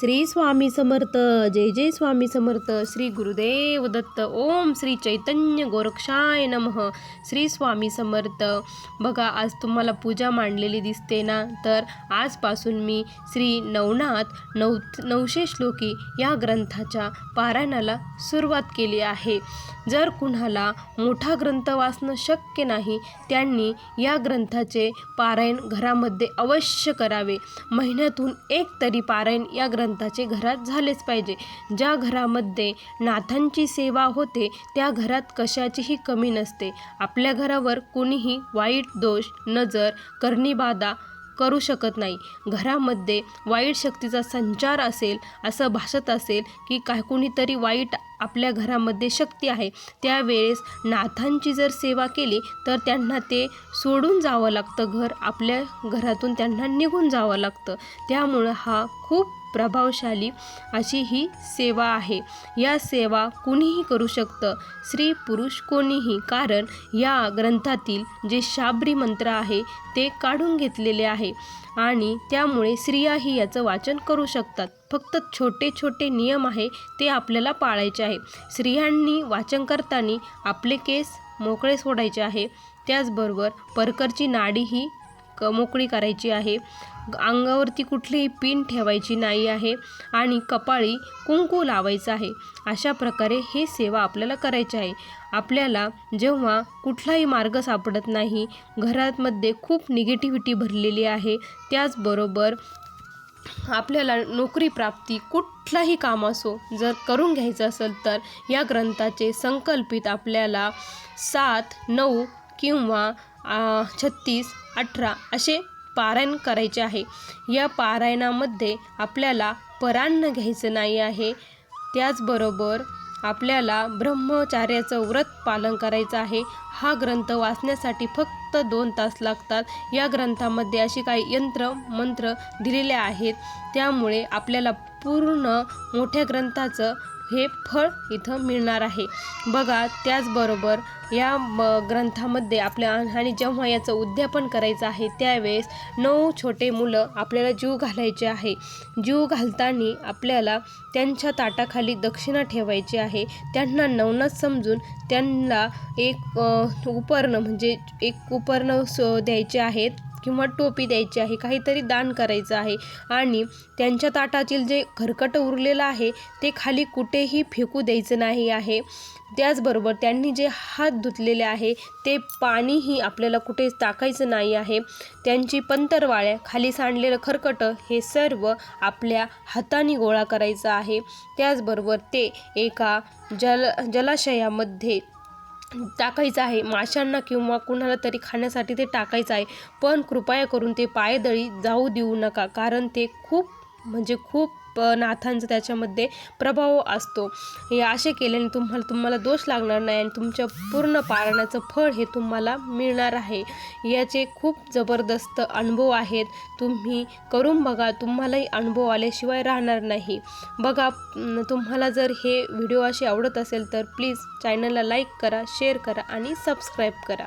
श्री स्वामी समर्थ जय जय स्वामी समर्थ श्री गुरुदेव दत्त ओम श्री चैतन्य गोरक्षाय नमः. श्री स्वामी समर्थ बघा आज तुम्हाला पूजा मांडलेली दिसते ना? तर आजपासून मी श्री नवनाथ नव नऊशे श्लोकी या ग्रंथाच्या पारायणाला सुरुवात केली आहे. जर कुणाला मोठा ग्रंथ वाचणं शक्य नाही त्यांनी या ग्रंथाचे पारायण घरामध्ये अवश्य करावे. महिन्यातून एक तरी पारायण या ग्रंथ ग्रंथाचे घरात झालेच पाहिजे. ज्या घरामध्ये नाथांची सेवा होते त्या घरात कशाचीही कमी नसते. आपल्या घरावर कोणीही वाईट दोष नजर करणीबाधा करू शकत नाही. घरामध्ये वाईट शक्तीचा संचार असेल असं भासत असेल की काय कुणीतरी वाईट आपल्या घरामध्ये शक्ती आहे. त्यावेळेस नाथांची जर सेवा केली तर त्यांना ते सोडून जावं लागतं. घर आपल्या घरातून त्यांना निघून जावं लागतं. त्यामुळं हा खूप प्रभावशाली अशी ही सेवा आहे. या सेवा कुणीही करू शकतं. स्त्री पुरुष कोणीही. कारण या ग्रंथातील जे शाबरी मंत्र आहे ते काढून घेतलेले आहे. आणि त्यामुळे स्त्रियाही याचं वाचन करू शकतात. फक्त छोटे छोटे नियम आहे ते आपल्याला पाळायचे आहे. स्त्रियांनी वाचन करताना आपले केस मोकळे सोडायचे आहे. त्याचबरोबर परकरची नाडीही क मोकळी करायची आहे. अंगावरती कुठलीही पिन ठेवायची नाही आहे आणि कपाळी कुंकू लावायचं आहे. अशा प्रकारे ही सेवा आपल्याला करायची आहे. आपल्याला जेव्हा कुठलाही मार्ग सापडत नाही घरामध्ये खूप निगेटिव्हिटी भरलेली आहे. त्याचबरोबर आपल्याला नोकरी प्राप्ती कुठलाही काम असो जर करून घ्यायचं असेल तर या ग्रंथाचे संकल्पित आपल्याला सात नऊ किंवा छत्तीस अठरा असे पारायण करायचे आहे. या पारायणामध्ये आपल्याला परान्न घ्यायचं नाही आहे. त्याचबरोबर आपल्याला ब्रह्मचार्याचं व्रत पालन करायचं आहे. हा ग्रंथ वाचण्यासाठी फक्त दोन तास लागतात. या ग्रंथामध्ये अशी काही यंत्र मंत्र दिलेले आहेत. त्यामुळे आपल्याला पूर्ण मोठ्या ग्रंथाचं हे फळ इथं मिळणार आहे. बघा त्याचबरोबर या ग्रंथामध्ये आपल्या आणि जेव्हा याचं उद्यापन करायचं आहे त्यावेळेस नऊ छोटे मुलं आपल्याला जीव घालायचे आहे. जीव घालताना आपल्याला त्यांच्या ताटाखाली दक्षिणा ठेवायची आहे. त्यांना नवनाथ समजून त्यांना एक उपर्ण म्हणजे एक उपर्ण स द्यायचे आहेत. किंवा टोपी द्यायची आहे काहीतरी दान करायचं आहे आणि त्यांच्या ताटातील जे खरकट उरलेलं आहे ते खाली कुठेही फेकू द्यायचं नाही आहे. त्याचबरोबर त्यांनी जे हात धुतलेले आहे ते पाणीही आपल्याला कुठे टाकायचं नाही आहे. त्यांची पंतरवाळ्या खाली सांडलेलं खरकटं हे सर्व आपल्या हाताने गोळा करायचं आहे. त्याचबरोबर ते एका जल जलाशयामध्ये टाकायचं आहे. माशांना किंवा कुणाला तरी खाण्यासाठी ते टाकायचं आहे. पण कृपया करून ते पायदळी जाऊ देऊ नका. कारण ते खूप म्हणजे खूप नाथांचा त्याच्यामध्ये प्रभाव असतो. हे असे केल्याने तुम्हाला तुम्हाला दोष लागणार नाही आणि तुमच्या पूर्ण पाळण्याचं फळ हे तुम्हाला मिळणार आहे. याचे खूप जबरदस्त अनुभव आहेत. तुम्ही करून बघा तुम्हालाही अनुभव आल्याशिवाय राहणार नाही. बघा तुम्हाला जर हे व्हिडिओ असे आवडत असेल तर प्लीज चॅनलला लाईक करा शेअर करा आणि सबस्क्राईब करा.